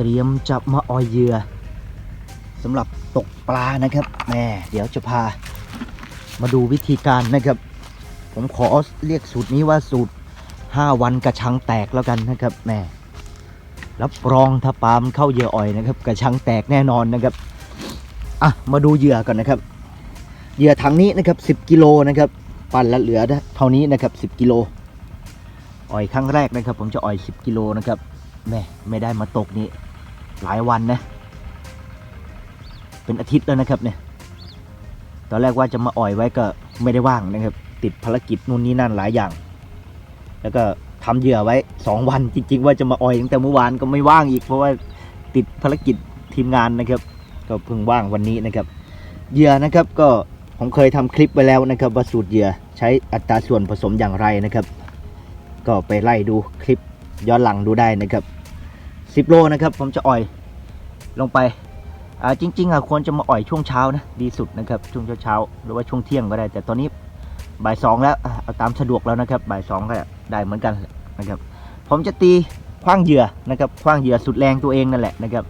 เตรียมจะมาออยเหยื่อสำหรับตกปลานะครับแม่เดี๋ยวจะพา มาดูวิธีการนะครับ ผมขอเรียกสูตรนี้ว่าสูตร 5 วันกระชังแตกแล้วกันนะครับแม่รับรองถ้าปลามเข้าเหยื่ออ่อยนะครับ กระชังแตกแน่นอนนะครับอะมาดูเหยื่อก่อนนะครับ เหยื่อถังนี้นะครับ 10กิโลนะครับปั่นและเหลือเท่านี้นะครับ 10กิโลอ่อยครั้งแรกนะครับ ผมจะอ่อย 10กิโลนะครับแม่ไม่ได้มาตกนี่ หลายวันนะ เป็นอาทิตย์แล้วนะครับเนี่ย ตอนแรกว่าจะมาอ่อยไว้ก็ไม่ได้ว่างนะครับ ติดภารกิจนู่นนี่นั่นหลายอย่าง แล้วก็ทำเหยื่อไว้ 2 วันจริง ๆ ว่าจะมาอ่อยตั้งแต่เมื่อวานก็ไม่ว่างอีก เพราะว่าติดภารกิจทีมงานนะครับ ก็เพิ่งว่างวันนี้นะครับ เหยื่อนะครับก็ผมเคยทำคลิปไว้แล้วนะครับว่าสูตรเหยื่อใช้อัตราส่วนผสมอย่างไรนะครับ ก็ไปไล่ดูคลิปย้อนหลังดูได้นะครับ 10 โลนะครับ ผมจะอ่อยลงไปอ่าจริงๆอะควรจะมาอ่อยช่วงเช้านะดีสุดนะครับช่วงเช้าๆหรือว่าช่วงเที่ยงก็ได้ แต่ตอนนี้บ่ายสองแล้วเอาตามสะดวกแล้วนะครับบ่ายสองก็ได้เหมือนกันนะครับ ผมจะตีคว้างเหยื่อนะครับคว้างเหยื่อสุดแรงตัวเองนั่นแหละนะครับ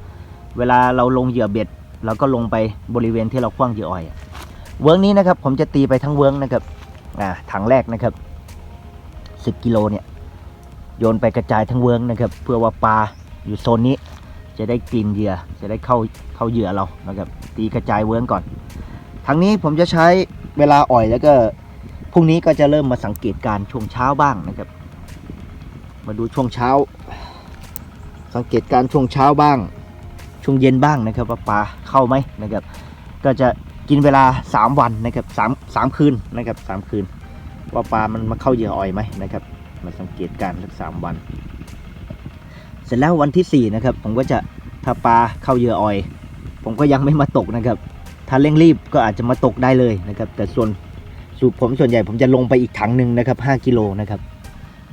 เวลาเราลงเหยื่อเบ็ดเราก็ลงไปบริเวณที่เราคว้างเหยื่ออ่อยเวิร์กนี้นะครับ ผมจะตีไปทั้งเวิร์กนะครับอ่าถังแรกนะครับ10กิโลเนี่ยโยนไปกระจายทั้งเวิร์งนะครับ เพื่อว่าปลา อยู่โซนนี้จะได้กินเหยื่อจะได้เข้าเข้าเหยื่อเรานะครับตีกระจายเวิร์งก่อนทางนี้ผมจะใช้เวลาอ่อยแล้วก็พรุ่งนี้ก็จะเริ่มมาสังเกตการช่วงเช้าบ้างนะครับ มาดูช่วงเช้า สังเกตการช่วงเช้าบ้าง ช่วงเย็นบ้างนะครับว่าปลาเข้าไหมนะครับ ก็จะกินเวลา 3 วันนะครับสามสามคืนนะครับสามคืน ว่าปลามันมาเข้าเหยื่ออ่อยไหมนะครับ มาสังเกตการสักสามวัน เสร็จแล้ววันที่สี่นะครับ ผมก็จะถ้าปลาเข้าเหยื่ออ่อย ผมก็ยังไม่มาตกนะครับ ถ้าเร่งรีบก็อาจจะมาตกได้เลยนะครับ แต่ส่วนสูตรผมส่วนใหญ่ผมจะลงไปอีกถังหนึ่งนะครับ5กิโลนะครับ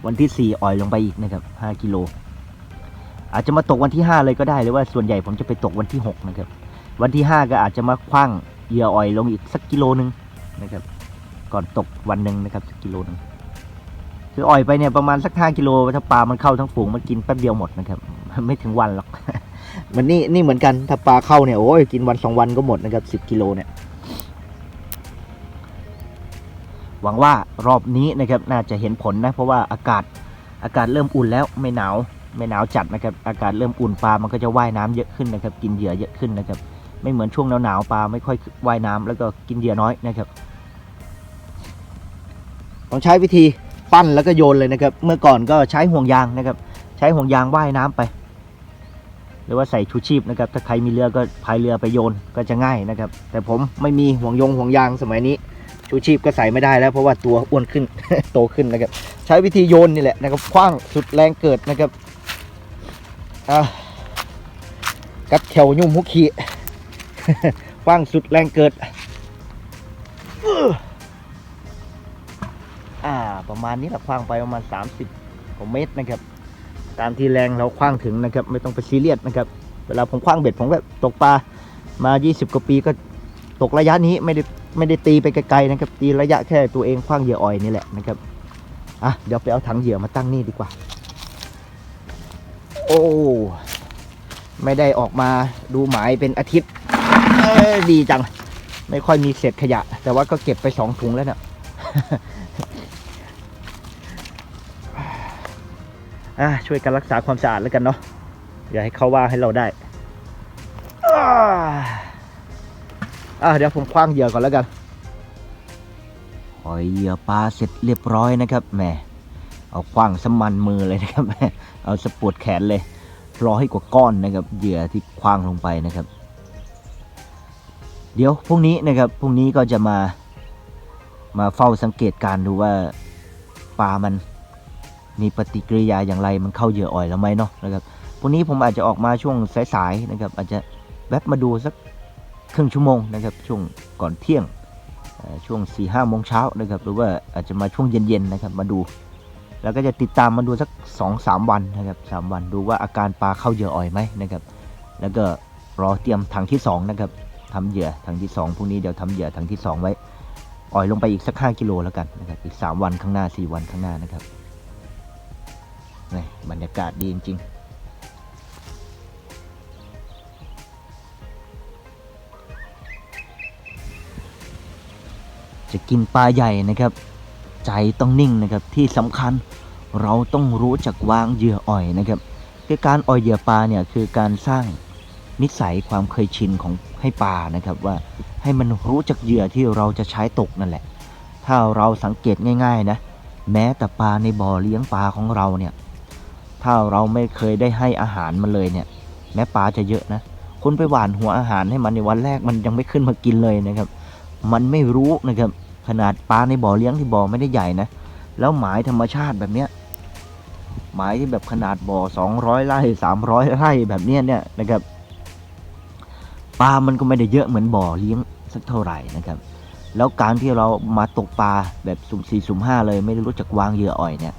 วันที่สี่อ่อยลงไปอีกนะครับ5กิโลอาจจะมาตกวันที่ 5 เลยก็ได้หรือว่าส่วนใหญ่ผมจะไปตกวันที่6นะครับ วันที่ 5 ก็อาจจะมาคว้างเหยื่ออ่อยลงอีกสักกิโลหนึ่งนะครับ ก่อนตกวันหนึ่งนะครับสักกิโลหนึ่ง คืออ่อยไปเนี่ยประมาณสักห้ากิโลถ้าปลามันเข้าทั้งฝูงมันกินแป๊บเดียวหมดนะครับ ไม่ถึงวันหรอกมันนี่นี่เหมือนกันถ้าปลาเข้าเนี่ยโอ้ยกินวันสองวันก็หมดนะครับสิบกิโลเนี่ยหวังว่ารอบนี้นะครับน่าจะเห็นผลนะเพราะว่าอากาศอากาศเริ่มอุ่นแล้วไม่หนาวไม่หนาวจัดนะครับอากาศเริ่มอุ่นปลามันก็จะว่ายน้ำเยอะขึ้นนะครับ กินเหยื่อเยอะขึ้นนะครับ ไม่เหมือนช่วงหนาวๆปลาไม่ค่อยว่ายน้ำแล้วก็กินเหยื่อน้อยนะครับ ต้องใช้วิธี ปั้นแล้วก็โยนเลยนะครับ เมื่อก่อนก็ใช้ห่วงยางนะครับ ใช้ห่วงยางว่ายน้ำไป หรือว่าใส่ชูชีพนะครับ ถ้าใครมีเรือก็พายเรือไปโยนก็จะง่ายนะครับ แต่ผมไม่มีห่วงยงห่วงยางสมัยนี้ ชูชีพก็ใส่ไม่ได้แล้ว เพราะว่าตัวอ้วนขึ้นโตขึ้นนะครับ ใช้วิธีโยนนี่แหละนะครับคว้างสุดแรงเกิดนะครับอะกัดแขวยุ่มหุกขีคว้างสุดแรงเกิดอ ประมาณนี้แหละคว้างไปประมาณ 30กว่าเมตรนะครับ ตามที่แรงเราคว้างถึงนะครับ ไม่ต้องไปซีเรียสนะครับ เวลาผมคว้างเบ็ดผมก็ตกปลามา 20 กว่าปีก็ตกระยะนี้ไม่ได้ไม่ได้ตีไปไกลๆนะครับ ตีระยะแค่ตัวเองคว้างเหยื่ออ่อยนี่แหละนะครับอะเดี๋ยวไปเอาถังเหยื่อมาตั้งนี่ดีกว่า โอ้ไม่ได้ออกมาดูหมายเป็นอาทิตย์ดีจัง ไม่ค่อยมีเศษขยะ แต่ว่าก็เก็บไปสองถุงแล้วเนี่ย อะ ช่วยกันรักษาความสะอาดแล้วกันเนาะอย่าให้เขาว่าให้เราได้อ่าเดี๋ยวผมคว้างเหยื่อก่อนแล้วกันหอยเหยื่อปลาเสร็จเรียบร้อยนะครับแหมเอาคว้างสมันมือเลยนะครับแหมเอาสปวดแขนเลยร้อยกว่าก้อนนะครับเหยื่อที่คว้างลงไปนะครับ เดี๋ยวพรุ่งนี้นะครับพรุ่งนี้ก็จะมามาเฝ้าสังเกตการดูว่าปลามัน มีปฏิกิริยาอย่างไรมันเข้าเหยื่ออ่อยแล้วไหมเนาะนะครับพรุนี้ผมอาจจะออกมาช่วงสายๆนะครับ อาจจะแวบมาดูสักครึ่งชั่วโมงนะครับ ช่วงก่อนเที่ยงช่วง4ี่ห้าโมงเช้านะครับ หรือว่าอาจจะมาช่วงเย็นๆนะครับ มาดู แล้วก็จะติดตามมาดูสัก2อสามวันนะครับสามวันดูว่าอาการปลาเข้าเหยื่ออ่อยไหมนะครับ แล้วก็รอเตรียมถังที่สองนะครับทำเหยื่อถังที่สองพรุ่งนี้เดี๋ยวทำเหยื่อถังที่สองไว้อ่อยลงไปอีกสัก5กิโลแล้วกันนะครับอีก 3 วันข้างหน้า 4 วันข้างหน้านะครับ นี่บรรยากาศดีจริงจะกินปลาใหญ่นะครับ ใจต้องนิ่งนะครับที่สำคัญเราต้องรู้จักวางเหยื่ออ่อยนะครับคือการอ่อยเหยื่อปลาเนี่ยคือการสร้างนิสัยความเคยชินของให้ปลานะครับว่าให้มันรู้จักเหยื่อที่เราจะใช้ตกนั่นแหละ ถ้าเราสังเกตง่าย ๆ นะ แม้แต่ปลาในบ่อเลี้ยงปลาของเราเนี่ย ถ้าเราไม่เคยได้ให้อาหารมันเลยเนี่ย แม้ปลาจะเยอะนะคุณไปหว่านหัวอาหารให้มันในวันแรกมันยังไม่ขึ้นมากินเลยนะครับ มันไม่รู้นะครับขนาดปลาในบ่อเลี้ยงที่บ่อไม่ได้ใหญ่นะแล้วหมายธรรมชาติแบบเนี้ยหมายที่แบบขนาดบ่อ 200ไร่300ไร่แบบเนี้ยเนี่ยนะครับปลา มันก็ไม่ได้เยอะเหมือนบ่อเลี้ยงสักเท่าไหร่นะครับ แล้วการที่เรามาตกปลาแบบสุ่มสี่สุ่มห้าเลยไม่ได้รู้จักวางเหยื่ออ่อยเนี่ย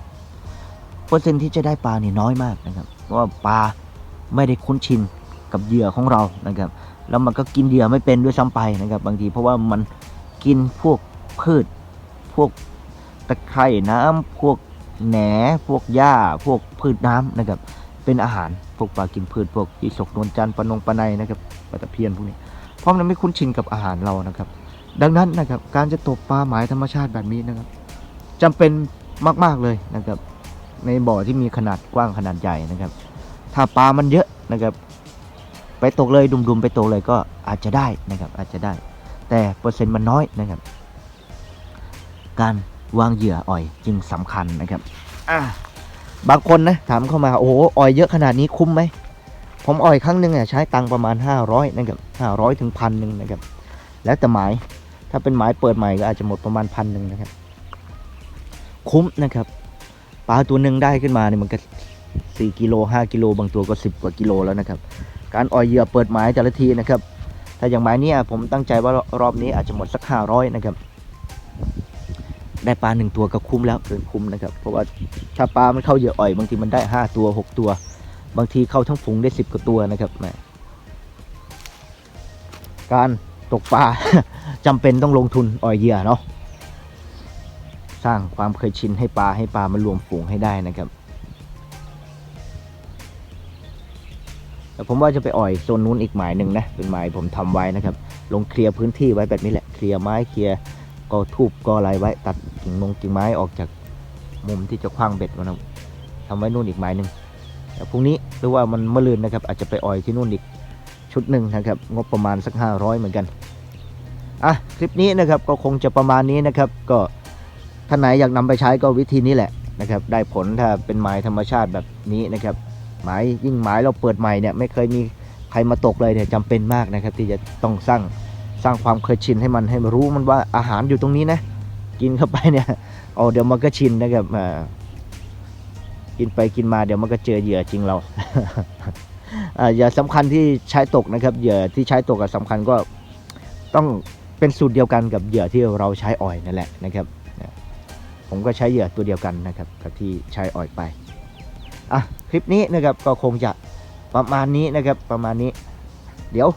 เปอร์เซ็นที่จะได้ปลาเนี่ยน้อยมากนะครับ เพราะว่าปลาไม่ได้คุ้นชินกับเหยื่อของเรานะครับ แล้วมันก็กินเหยื่อไม่เป็นด้วยซ้ำไปนะครับ บางทีเพราะว่ามันกินพวกพืช พวกตะไคร่น้ำพวกแหนพวกหญ้า พวกพืชน้ำนะครับ เป็นอาหารพวกปลากินพืชพวกยีสกนวลจันทร์ปลานงปลาในนะครับปลาตะเพียนพวกนี้เพราะมันไม่คุ้นชินกับอาหารเรานะครับ ดังนั้นนะครับการจะตกปลาหมายธรรมชาติแบบนี้นะครับจำเป็นมาก ๆเลยนะครับ ในบ่อที่มีขนาดกว้างขนาดใหญ่นะครับ ถ้าปลามันเยอะนะครับ ไปตกเลยดุมๆไปตกเลยก็อาจจะได้นะครับ อาจจะได้ แต่เปอร์เซ็นต์มันน้อยนะครับ การวางเหยื่ออ่อยจึงสำคัญนะครับอะบางคนนะถามเข้ามาโอ้โหอ่อยเยอะขนาดนี้คุ้มไหมผมอ่อยครั้งหนึ่งอะใช้ตังประมาณ 500นะครับ500ถึงพันหนึ่งนะครับ แล้วแต่หมายถ้าเป็นหมายเปิดใหม่ก็อาจจะหมดประมาณพันหนึ่งนะครับ คุ้มนะครับ ปลาตัวหนึ่งได้ขึ้นมาเนี่ยมันก็สี่กิโลห้ากิโลบางตัวก็สิบกว่ากิโลแล้วนะครับ การอ่อยเหยื่อเปิดหมายแต่ละทีนะครับ ถ้าอย่างหมายเนี้ยผมตั้งใจว่ารอบนี้อาจจะหมดสักห้าร้อยนะครับ ได้ปลาหนึ่งตัวก็คุ้มแล้วเกินคุ้มนะครับ เพราะว่าถ้าปลามันเข้าเหยื่ออ่อยบางทีมันได้ห้าตัวหกตัว บางทีเข้าทั้งฝูงได้สิบกว่าตัวนะครับการตกปลาจำเป็นต้องลงทุนอ่อยเหยื่อเนาะ สร้างความเคยชินให้ปลาให้ปลามารวมฝูงให้ได้นะครับ แต่ผมว่าจะไปอ่อยโซนนู้นอีกหมายหนึ่งนะ เป็นหมายผมทำไว้นะครับ ลงเคลียร์พื้นที่ไว้แบบนี้แหละ เคลียร์ไม้เคลียร์กอทูบกออะไรไว้ ตัดกิ่งมงกิ่งไม้ออกจากมุมที่จะคว้างเบ็ดมันะทำไว้นู่นอีกหมายหนึ่งแต่พรุ่งนี้หรือว่ามันเมื่อลืนนะครับ อาจจะไปอ่อยที่นู่นอีกชุดหนึ่งนะครับ งบประมาณสัก 500 เหมือนกันอะคลิปนี้นะครับก็คงจะประมาณนี้นะครับก็ ท่านไหนอยากนำไปใช้ก็วิธีนี้แหละนะครับ ได้ผลถ้าเป็นไม้ธรรมชาติแบบนี้นะครับหมายยิ่งหมายเราเปิดใหม่เนี่ยไม่เคยมีใครมาตกเลยเนี่ยจำเป็นมากนะครับ ที่จะต้องสร้างสร้างความเคยชินให้มันให้มันรู้มันว่าอาหารอยู่ตรงนี้นะกินเข้าไปเนี่ยเอาเดี๋ยวมันก็ชินนะครับอ่ากินไปกินมาเดี๋ยวมันก็เจอเหยื่อจริงเราอ่าอย่าสำคัญที่ใช้ตกนะครับเหยื่อที่ใช้ตกกับสำคัญก็ต้องเป็นสูตรเดียวกันกับเหยื่อที่เราใช้อ่อยนั่นแหละนะครับ ผมก็ใช้เหยื่อตัวเดียวกันนะครับกับที่ใช้อ่อยไปอะคลิปนี้นะครับก็คงจะประมาณนี้นะครับประมาณนี้ เดี๋ยว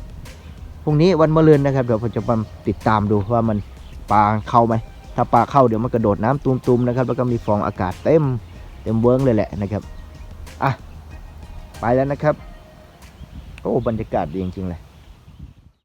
พรุ่งนี้วันมะรืนนะครับเดี๋ยวผมจะมาติดตามดูว่ามันปลาเข้าไหมถ้าปลาเข้าเดี๋ยวมันกระโดดน้ำตูมๆนะครับแล้วก็มีฟองอากาศเต็มเต็มเวิ้งเลยแหละนะครับอะไปแล้วนะครับโอ้บรรยากาศดีจริงๆเลย